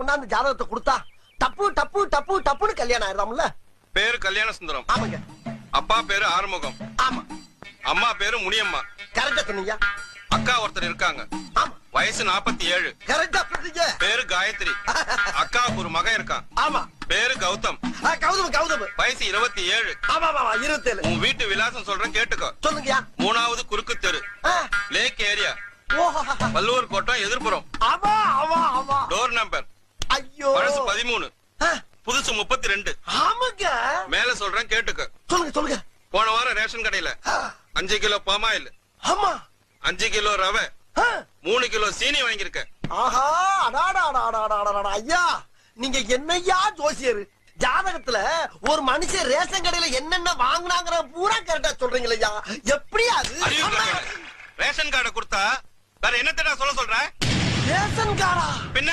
கொண்டாந்து ஜாதகத்தை கொடுத்தா டப்பு டப்பு டப்பு டப்புன்னு கல்யாணம் ஆயிடுறாம்ல? பேரு கல்யாண சுந்தரம் ஆமாங்க. அப்பா பேரு ஆறுமுகம். ஆமா. அம்மா பேரு முனியம்மா. கரெக்டா சொன்னீங்க. அக்கா ஒருத்தர் இருக்காங்க. வயசு நாற்பத்தி ஏழு பேரு காயத்ரி. அக்காவுக்கு ஒரு மகன் இருக்கான். ஆமா. பேரு கௌதம். கௌதம் கௌதம். வயசு இருபத்தி ஏழு ஆமா ஆமா இருபத்தேழு. உன் வீட்டு விலாசம் சொல்றேன் கேட்டுக்கோ. சொல்லுங்கயா மூணாவது குறுக்கு தெரு. லேக் ஏரியா வள்ளுவர் கோட்டம் ஆமா ஆமா. பதிமூணு. புதுசு முப்பத்தி ரெண்டு ஆமாங்க. மேல சொல்றேன் கேட்டுக்க. சொல்லுங்க சொல்லுங்க. போன வாரம் ரேஷன் கடையில அஞ்சு கிலோ பாமாயில் ஆமா. அஞ்சு கிலோ ரவை மூணு கிலோ சீனி வாங்கியிருக்க ஆஹா அடாடா ஐயா நீங்க என்னய்யா ஜோசியர்? ஜாதகத்துல ஒரு மனுஷன் ரேஷன் கடையில என்னென்ன வாங்குனாங்கிற பூரா கரெக்டா சொல்றீங்களா ஐயா எப்படியா அது. ரேஷன் கார்டை கொடுத்தா வேற என்னத்தடா சொல்ல சொல்ற ரேஷன் கார்டா? பின்ன?